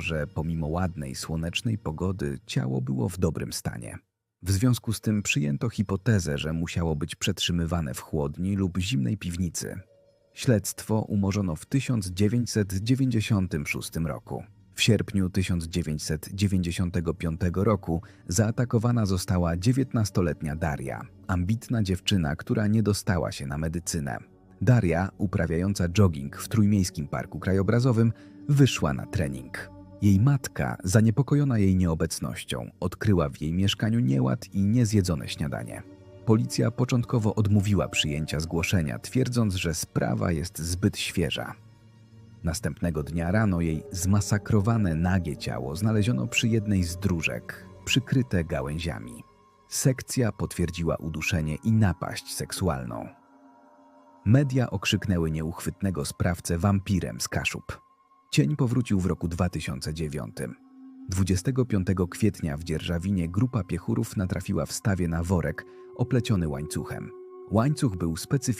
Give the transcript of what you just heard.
że pomimo ładnej, słonecznej pogody ciało było w dobrym stanie. W związku z tym przyjęto hipotezę, że musiało być przetrzymywane w chłodni lub zimnej piwnicy. Śledztwo umorzono w 1996 roku. W sierpniu 1995 roku zaatakowana została 19-letnia Daria, ambitna dziewczyna, która nie dostała się na medycynę. Daria, uprawiająca jogging w Trójmiejskim Parku Krajobrazowym, wyszła na trening. Jej matka, zaniepokojona jej nieobecnością, odkryła w jej mieszkaniu nieład i niezjedzone śniadanie. Policja początkowo odmówiła przyjęcia zgłoszenia, twierdząc, że sprawa jest zbyt świeża. Następnego dnia rano jej zmasakrowane nagie ciało znaleziono przy jednej z dróżek, przykryte gałęziami. Sekcja potwierdziła uduszenie i napaść seksualną. Media okrzyknęły nieuchwytnego sprawcę wampirem z Kaszub. Cień powrócił w roku 2009. 25 kwietnia w Dzierżawinie grupa piechurów natrafiła w stawie na worek opleciony łańcuchem. Łańcuch był specyficzny